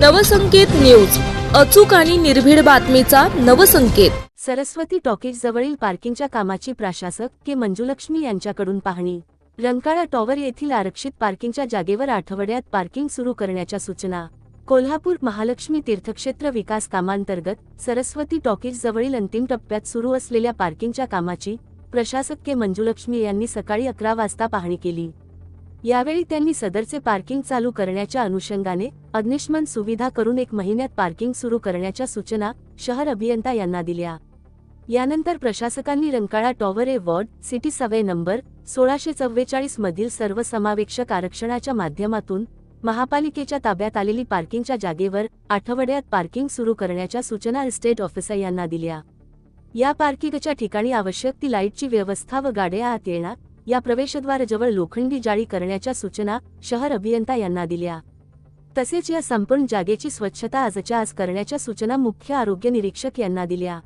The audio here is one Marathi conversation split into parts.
नवसंकेत न्यूज. अचूक आणि निर्भीड बातमीचा नवसंकेत. सरस्वती टॉकीज जवळील पार्किंगच्या कामाची प्रशासक के मंजुलक्ष्मी यांच्याकडून पाहणी. रंकाळा टॉवर येथील आरक्षित पार्किंगच्या जागेवर आठवड्यात पार्किंग सुरू करण्याच्या सूचना. कोल्हापूर महालक्ष्मी तीर्थक्षेत्र विकास कामांतर्गत सरस्वती टॉकीज जवळील अंतिम टप्प्यात सुरू असलेल्या पार्किंगच्या कामाची प्रशासक के मंजुलक्ष्मी यांनी सकाळी अकरा वाजता पाहणी केली. यावेळी त्यांनी सदरचे पार्किंग चालू करण्याच्या अनुषंगाने अग्निशमन सुविधा करून एक महिन्यात पार्किंग सुरू करण्याच्या सूचना शहर अभियंता यांना दिल्या. यानंतर प्रशासकांनी Rankala tower A ward city survey number सोळाशे चव्वेचाळीस मधील सर्वसमावेशक आरक्षणाच्या माध्यमातून महापालिकेच्या ताब्यात आलेली पार्किंगच्या जागेवर आठवड्यात पार्किंग सुरू करण्याच्या सूचना इस्टेट ऑफिसर यांना दिल्या. या पार्किंगच्या ठिकाणी आवश्यक ती लाईटची व्यवस्था व गाड्या आत येणार या प्रवेशद्वाराजवळ लोखंडी जाळी करण्याच्या सूचना शहर अभियंता यांना दिल्या. तसेच या संपूर्ण जागेची स्वच्छता आजच्या आज करण्याच्या सूचना मुख्य आरोग्य निरीक्षक यांना दिल्या.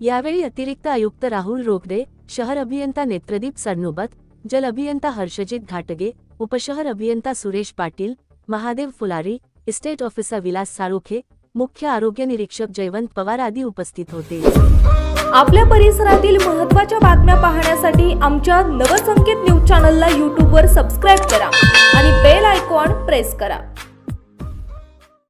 यावेळी अतिरिक्त आयुक्त राहुल रोकडे शहर अभियंता नेत्रदीप सरनोबत जल अभियंता हर्षजित घाटगे उपशहर अभियंता सुरेश पाटील महादेव फुलारी इस्टेट ऑफिसर विलास साळोखे मुख्य आरोग्य निरीक्षक जयवंत पवार आदी उपस्थित होते. आपल्या परिसरातील महत्त्वाच्या बातम्या पाहण्यासाठी आमच्या नवसंकेत न्यूज चॅनलला यूट्यूबवर सबस्क्राईब करा आणि बेल आयकॉन प्रेस करा.